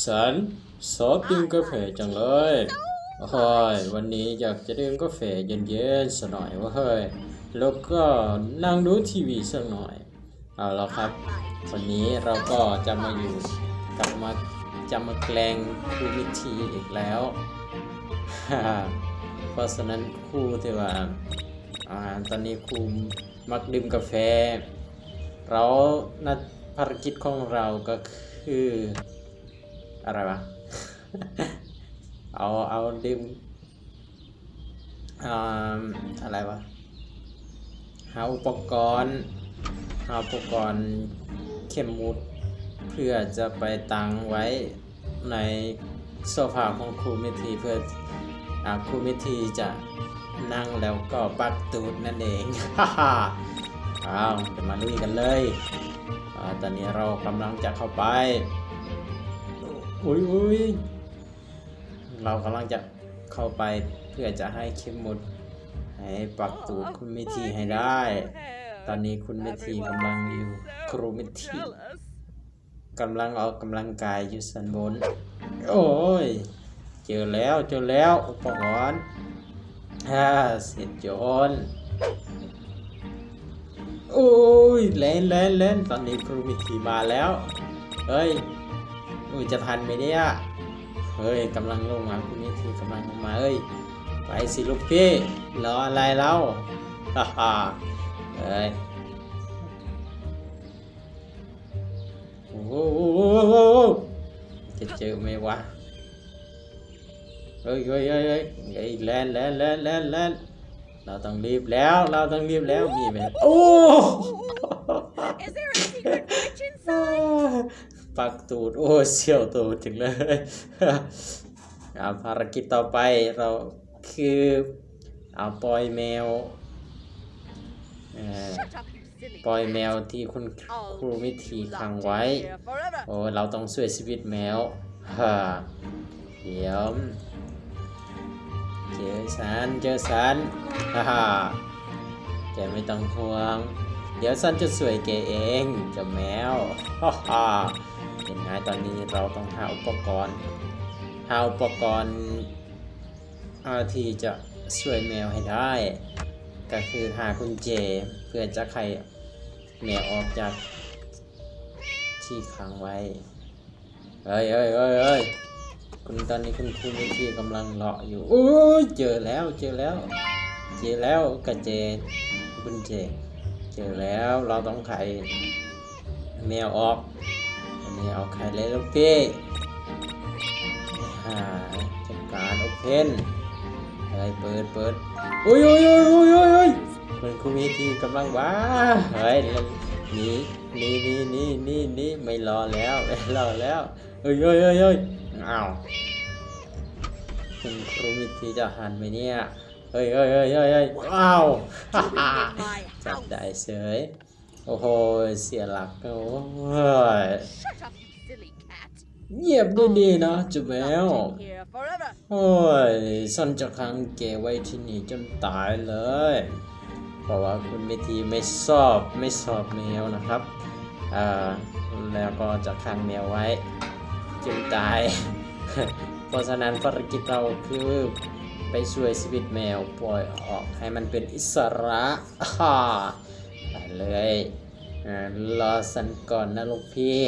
ฉันชอบดื่มกาแฟจังเลยเฮ้ยวันนี้อยากจะดื่มกาแฟเย็นๆสักหน่อยเวะเฮ้ยแล้วก็นั่งดูทีวีสักหน่อยเอาละครับ วันนี้เราก็จะมาอยู่กลับมาจะมาแกล้งครูวิธีอีกแล้วเพราะฉะนั้นครูที่ว่าอ่าตอนนี้ครูมักดื่มกาแฟ เรานัดภารกิจของเราก็คือ อะไรวะ เอาเอาดื่มอ่าอะไรวะ หาอุปกรณ์หาอุปกรณ์เข็มมุด เพื่อจะไปตั้งไว้ในโซฟาของครูมิทีเพื่ออครูมิทีจะนั่งแล้วก็ปักตูดนั่นเองฮ่าฮ่าอ้าวจะมาลุยกันเลยอตอนนี้เรากำลังจะเข้าไป อุ้ยอุ้ยเรากำลังจะเข้าไปเพื่อจะให้เข็มหมุดให้ปักตูดคุณมิทีให้ได้ ตอนนี้คุณมิทีกำลังอยู่ครูมิทีกำลังออกกำลังกายอยู่สันบน โอ้ย เจอแล้วเจอแล้วอุปกรณ์ฮ่าเสร็จโจนโอ้ยเล่นเล่นเล่นตอนนี้ครูมิทีมาแล้ว เฮ้ย อุ้ยจะทันไหมเนี่ยเฮ้ยกำลังลงมาคุณมิทีกำลังลงมาเอ้ยไปสิลูกพี่รออะไรเล่าฮ่าฮ่าเฮ้ยโอ้โหจะเจอไหมวะเฮ้ยเฮ้ยเฮ้ยเฮ้ยเฮ้ยแลนแลนแลนแลนแลนเราต้องรีบแล้ว เราต้องรีบแล้วมีไหมโอ้ ปักตูด โอ้เสียวตูดถึงเลยอาภารกิจต่อไปเราคือเอาปล่อยแมวอ่อ Shut up, you silly ปล่อยแมวที่คุณครูมิธีขังไว้ โอ้เราต้องช่วยชีวิตแมวฮ่าเดี๋ยวเจอฉันเจอฉันฮ่าฮ่าแกไม่ต้องห่วง เดี๋ยวฉันจะช่วยแกเองเจ้าแมวฮ่าฮ่า เห็นไงตอนนี้เราต้องหาอุปกรณ์ หาอุปกรณ์ที่จะช่วยแมวให้ได้ ก็คือหากุญแจเพื่อจะไขแมวออกจากที่ค้างไว้เฮ้ยเฮ้ยเฮ้ยเฮ้ยคุณตอนนี้คุณครูมิที่กำลังเลาะอยู่โอ้ยเจอแล้วเจอแล้ว เจอแล้วกระเจกุญแจเจอแล้วเราต้องไขแมวออก นนี้เอาไข่เลยลูกพี่อ่าจัดการโอเพนเฮ้ยเปิดเปิดโอ้ยโอ้ยโอ้ยโอ้ยโอ้ยโอ้ยคุณครูมิที่กำลังว้าเฮ้ยนีหนีหนีหนีหนีหนีไม่รอแล้วไม่รอแล้วเฮ้ยเฮ้ยเฮ้ยเฮ้ยอ้าวคุณครูมิที่จะหันไหมเนี่ยเฮ้ยเฮ้ยเฮ้ยเฮ้ยเฮ้ยว้าวจับได้เฉย โอ้โห เสียหลักโอ้ย Shut up, you silly cat. เงียบดีๆนะจุ๊บแมว Locked in here forever. โอ้ยฉันจะขังแกไว้ที่นี่จนตายเลย เพราะว่าคุณเมทีไม่ชอบไม่ชอบแมวนะครับอ่าแล้วก็จะขังแมวไว้จนตาย เพราะฉะนั้นภารกิจเราคือไปช่วยชีวิตแมวปล่อยออกให้มันเป็นอิสระอ่าไป เลยรอสันก่อนนะลูกพี่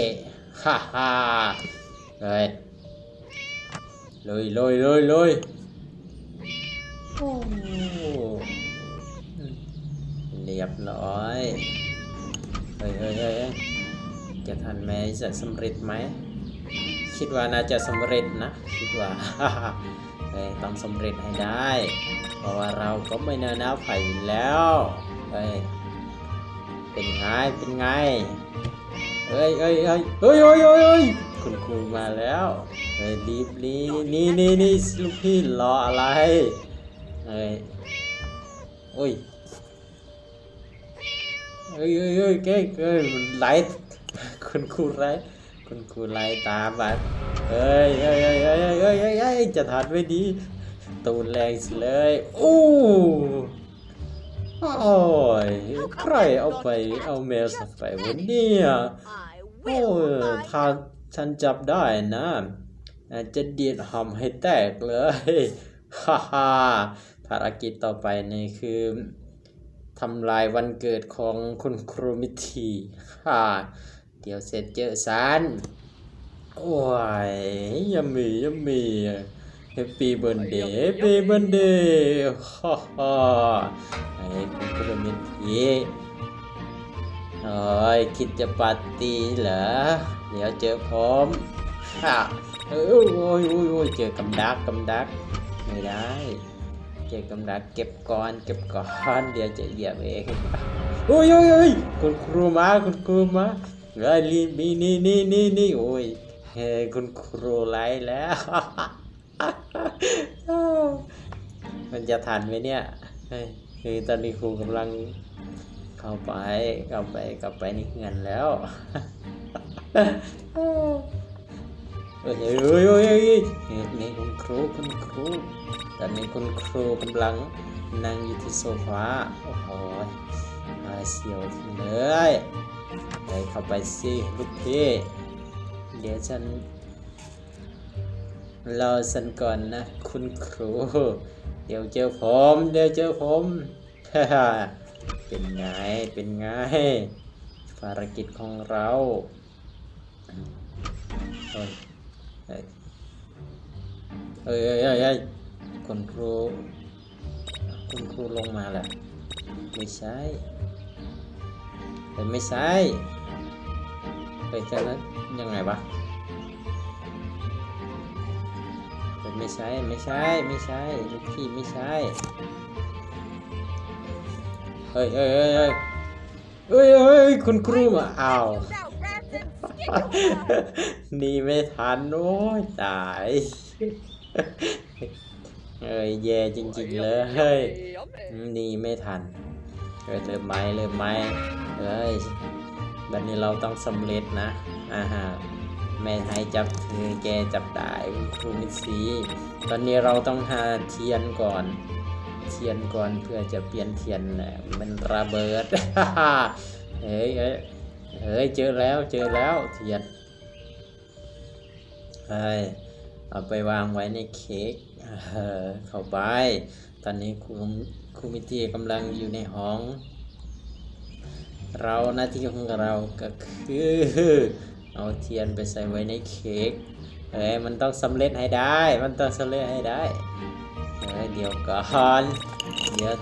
ฮ่าฮ่าเลยเลยเลยเลยเลยโอ้เรียบร้อย เฮ้ยเฮ้ยเฮ้ยจะทันไหมจะสำเร็จไหม คิดว่าน่าจะสำเร็จนะ คิดว่าเฮ้ยต้องสำเร็จให้ได้ เพราะว่าเราก็ไม่เนินหน้าไผ่แล้วเฮ้ย เป็นไง เป็นไงเฮ้ยเฮ้ยเฮ้ยเฮ้ยเฮ้ยเฮ้ยเฮ้ยคุณครูมาแล้วเฮ้ยรีบรีนี่นี่นี่ลูกพี่รออะไรเฮ้ยโอ้ยเฮ้ยเฮ้ยเฮ้ยเก้เฮ้ยไล่คุณครูไล่คุณครูไล่ตามมาเฮ้ยเฮ้ยเฮ้ยเฮ้ยเฮ้ยเฮ้ยเฮ้ยจะทันไม่ดีตูนแรงสิเลยโอ้ โอ้ยใครเอาไปเอาแมวสักไปวันนี้ I โอ้ย my ถ้าฉันจับได้นะจะเดียดหำให้แตกเลยฮ่าฮ่าภารกิจต่อไปนี่คือทำลายวันเกิดของคุณครูมิทีฮ่าเดี๋ยวเสร็จเจอสารโอ้ยยัมมี่ยัมมี่ แฮปปี้เบิร์นเดย์แฮปปี้เบิร์นเดย์ฮ่าฮ่าไอ้คุณครูมิทีโอ้ยคิดจะปาร์ตี้เหรอ เดี๋ยวเจอผมฮ่าเอ้ยโอ้ยโอ้ยโอ้ยเจอกำดักกำดัก ไม่ได้ เจอกำดักเก็บก่อนเก็บก่อนเดี๋ยวจะเหยียบเองโอ้ยโอ้ยโอ้ยคุณครูมาคุณครูมาเฮ้ยรีบนี่นี่นี่นี่นี่โอ้ยเฮ้ยคุณครูไล่แล้ว มันจะทันไหมเนี่ยคือตอนนี้ครูกำลังเข้าไปเข้าไปกลับไปในเงินแล้วเฮ้ยเฮ้ยเฮ้ยนี่คุณครูคุณครูตอนนี้คุณครูกำลังนั่งอยู่ที่โซฟาโอ้โหน่าเสียวทีเลยไปเข้าไปสิลูกพี่เดี๋ยวฉัน รอฉันก่อนนะ คุณครู เดี๋ยวเจอผม เดี๋ยวเจอผมฮ่าเป็นไง เป็นไง ภารกิจของเราเฮ้ยเฮ้ยเฮ้ยเฮ้ยคุณครู คุณครูลงมาแหละไม่ใช่เฮ้ยไม่ใช่เฮ้ยจะนั้นยังไงวะ ไม่ใช่ไม่ใช่ไม่ใช่ลูกพี่ไม่ใช่เฮ้ยเฮ้ยเฮ้ยเฮ้ยเฮ้ยคุณครูมาอ้าว Those out rats and skittles. หนี่ไม่ทันโอ้ยตายเอ้ยแย่จริงๆเลยเฮ้ยหนี่ไม่ทันเอ้ยเริ่มไหมเริ่มไหมเอ้ยบัดนี้เราต้องสำเร็จนะอ่าฮะ แม่ให้จับคือแกจับได้ครูมิตรสีตอนนี้เราต้องหาเทียนก่อน เทียนก่อนเพื่อจะเปลี่ยนเทียนมันระเบิดเฮ้ยเฮ้ยเจอแล้วเจอแล้วเทียนเฮ้ยเอาไปวางไว้ในเค้กเออเข้าไป ตอนนี้ครูครูมิตีกำลังอยู่ในห้อง เราหน้าที่ของเราก็คือ เอาเทียนไปใส่ไว้ในเค้กเฮ้ยมันต้องสำเร็จให้ได้ มันต้องสำเร็จให้ได้เฮ้ยเดี๋ยวก่อนเดี๋ยว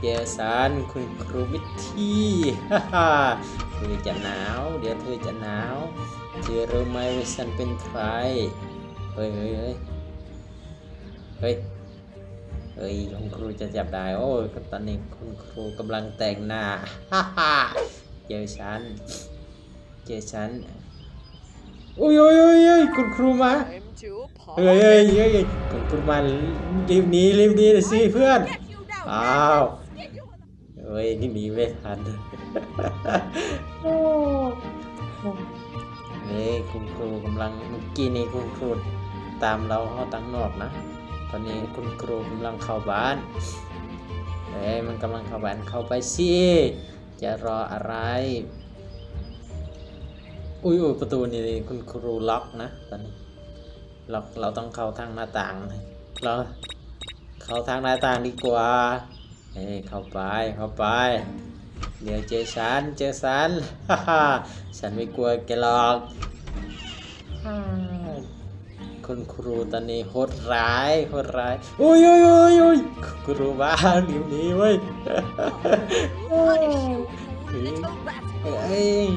เจสารคุณครูวิธีฮ่าฮ่าเธอจะหนาว เดี๋ยวเธอจะหนาวเธอรู้ไหมว่าฉันเป็นใครเฮ้ยเฮ้ยเฮ้ยเฮ้ยเฮ้ยคุณครูจะจับได้โอ้ยตอนนี้คุณครูกำลังแต่งหน้าฮ่าฮ่าเจอฉันเจอฉัน อ้ยโอ้ยอยอยคุณครูมาเฮ้ยเฮ้ยเฮ้ยคุณครูมารีบหนีรีบหนีเลยสิเพื่อน Get you now, Ow. rats and skittles. เฮ้ยนี่หนีไม่ทันเฮ้ยคุณครูกำลังเมื่อกี้นี้คุณครูตามเราเข้าตั้งนอกนะ ตอนนี้คุณครูกำลังเข้าบ้านเฮ้ยมันกำลังเข้าบ้านเข้าไปสิจะรออะไร อุ้ยประตูนี่คุณครูล็อกนะตอนนี้ล็อกเราต้องเข้าทางหน้าต่างเราเข้าทางหน้าต่างดีกว่าเฮ้เข้าไปเข้าไปเดี๋ยวเจอฉันเจอฉันฮ่าฮ่าฉันไม่กลัวแกหรอกคุณครูตอนนี้โหดร้ายโหดร้ายโอ้ยโอ้ยโอ้ยโอ้ยครูบ้าหนีหนีเว้ย Punish you, you little rascal. เอ้ย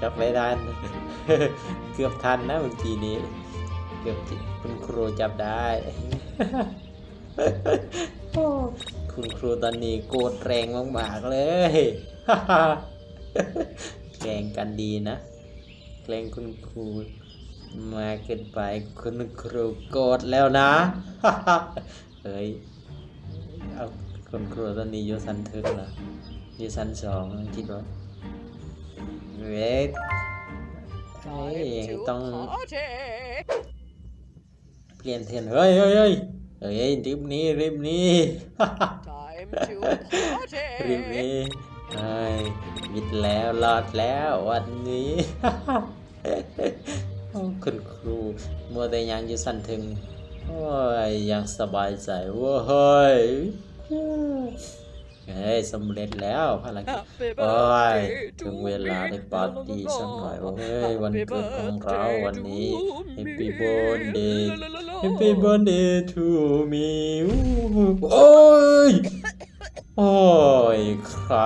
จับไม่ทันเกือบทันนะเมื่อกี้นี้ เกือบคุณครูจับได้ คุณครูตอนนี้โกรธแรงมากๆเลยแกล้งกันดีนะแกล้งคุณครูมาเกินไปคุณครูโกรธแล้วนะเฮ้ยเอาคุณครูตอนนี้อยู่ชั้นทึกเหรอ อยู่ชั้นสองคิดว่าเวทเฮ้ย Time to ต้อง party. เปลี่ยนเทียนเฮ้ยเฮ้ยเฮ้ยเฮ้ยรีบหนี้รีบหนี้ Time to party. รีบหนี้เฮ้ยวิดแล้วรอดแล้ววันนี้โอ้คุณครูมัวแต่ยังอยู่สั่นถึงโอ้ยยังสบายใจเว้ยเฮ้ย สำเร็จแล้วภารกิจ Happy โอ้ย birthday ถึง to เวลา me. ได้ปาร์ตี้สักหน่อยโอ้ยวัน Happy เกิดของเรา birthday วันนี้ to Happy me. birthday La, la, la, la. Happy birthday to me โอ้ย โอ้ย ใคร